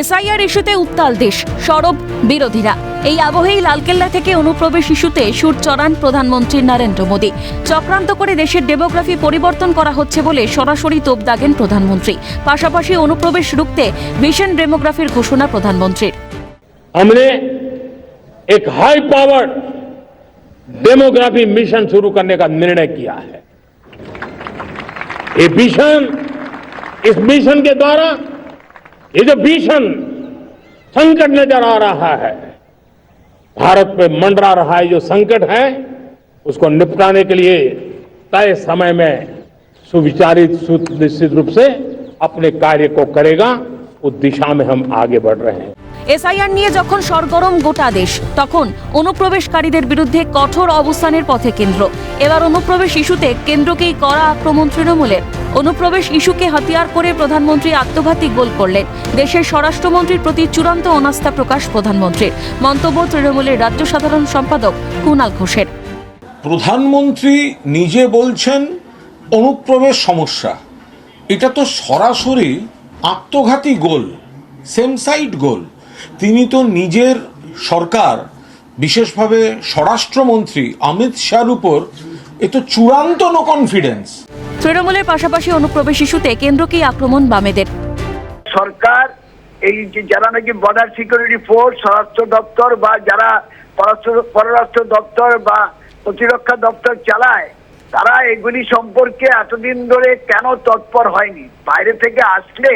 SIR ইস্যুতে উত্তাল দেশ সরব বিরোধীরা এই আবহেই লালকেল্লা থেকে অনুপ্রবেশ ইস্যুতে সুর চড়ান প্রধানমন্ত্রী নরেন্দ্র মোদী চক্রান্ত করে দেশের ডেমোগ্রাফি পরিবর্তন করা হচ্ছে বলে সরাসরি তোপ দাগেন প্রধানমন্ত্রী পাশাপাশি অনুপ্রবেশ রুখতে ভিশন ডেমোগ্রাফির ঘোষণা প্রধানমন্ত্রীর हमने एक हाई पावर डेमोग्राफी मिशन शुरू करने का निर्णय किया है ये मिशन इस मिशन के द्वारा ये जो भीषण संकट नज़र आ रहा है। भारत पे मंडरा रहा है जो संकट है, उसको निपटाने के लिए तय समय में सुविचारित, सुनिश्चित रूप से अपने कार्य को करेगा, उस दिशा में हम आगे बढ़ रहे हैं। এসআইআর নিয়ে যখন সরগরম গোটা দেশ, তখন অনুপ্রবেশকারীদের বিরুদ্ধে কঠোর অবস্থানের পথে কেন্দ্র। এবার অনুপ্রবেশ ইস্যুতে কেন্দ্রকেই করা আক্রমণ তৃণমূলের। অনুপ্রবেশ ইস্যুকে হাতিয়ার করে প্রধানমন্ত্রী আত্মঘাতী গোল করলেন। দেশের স্বরাষ্ট্রমন্ত্রীর প্রতি চূড়ান্ত অনাস্থা প্রকাশ প্রধানমন্ত্রীর। মন্তব্য তৃণমূলের রাজ্য সাধারণ সম্পাদক কুণাল ঘোষের। প্রধানমন্ত্রী নিজে বলছেন, অনুপ্রবেশ সমস্যা। এটা তো সরাসরি আত্মঘাতী গোল সেম সাইড গোল। তিনি তো নিজের সরকার বিশেষভাবে স্বরাষ্ট্রমন্ত্রী অমিত শাহর উপর এ তো চূড়ান্ত নো কনফিডেন্স তৃণমূলের পাশাপাশি অনুপ্রবেশ ইস্যুতে কেন্দ্রকেই আক্রমণ বামেদের সরকার এই যে যারা নাকি বর্ডার সিকিউরিটি ফোর্স স্বরাষ্ট্র দপ্তর বা যারা পররাষ্ট্র পররাষ্ট্র দপ্তর বা প্রতিরক্ষা দপ্তর চালায় তারা এগুলি সম্পর্কে এতদিন ধরে কেন তৎপর হয়নি? বাইরে থেকে আসলে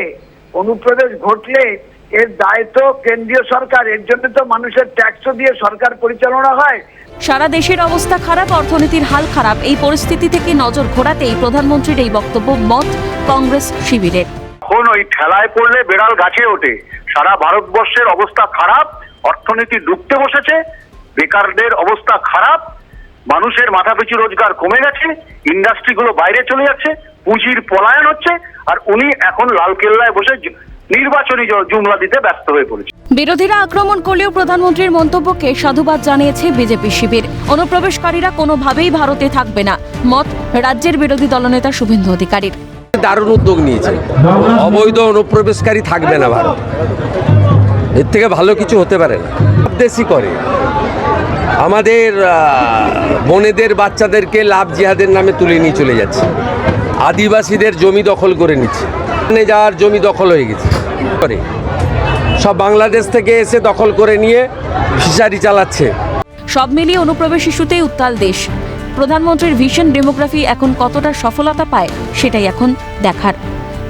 অনুপ্রবেশ ঘটলে এর দায়িত্ব কেন্দ্রীয় সরকার এর জন্য তো মানুষের ট্যাক্সও দিয়ে সরকার পরিচালনা হয়। সারা দেশের অবস্থা খারাপ অর্থনীতির হাল খারাপ এই পরিস্থিতি থেকে নজর ঘোরাতেই প্রধানমন্ত্রীর এই বক্তব্য মত কংগ্রেস শিবিরের। এখন ওই ঠেলায় পড়লে বেড়াল গাছে ওঠে। সারা ভারতবর্ষের অবস্থা খারাপ অর্থনীতি ডুবতে বসেছে বেকারদের অবস্থা খারাপ মানুষের মাথাপিছু রোজগার কমে গেছে ইন্ডাস্ট্রিগুলো বাইরে চলে যাচ্ছে পুঁজির পলায়ন হচ্ছে আর উনি এখন লালকেল্লায় বসে জ- নির্বাচনী জুমলা দিতে ব্যস্ত হয়ে পড়েছে। বিরোধীরা আক্রমণ করলেও প্রধানমন্ত্রীর মন্তব্যকে সাধুবাদ জানিয়েছে বিজেপি শিবির। অনুপ্রবেশকারীরা কোনোভাবেই ভারতে থাকবে না। মত রাজ্যের বিরোধী দলনেতা শুভেন্দু অধিকারীর। দারুণ উদ্যোগ নিয়েছে। অবৈধ অনুপ্রবেশকারী থাকবে না ভারত। এর থেকে ভালো কিছু হতে পারে না। দেশই করে। আমাদের আহ, বোনেদের বাচ্চাদেরকে লাভ জিহাদের নামে তুলে নিয়ে চলে যাচ্ছে। আদিবাসীদের জমি দখল করে নিচ্ছে। যাওয়ার জমি দখল হয়ে গেছে। করে। সব বাংলাদেশ থেকে এসে দখল করে নিয়ে ফিশারি চালাচ্ছে। সব মিলিয়ে অনুপ্রবেশ ইস্যুতেই উত্তাল দেশ। প্রধানমন্ত্রীর ভিশন ডেমোগ্রাফি এখন কতটা সফলতা পায়, সেটাই এখন দেখার।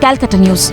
Calcutta news.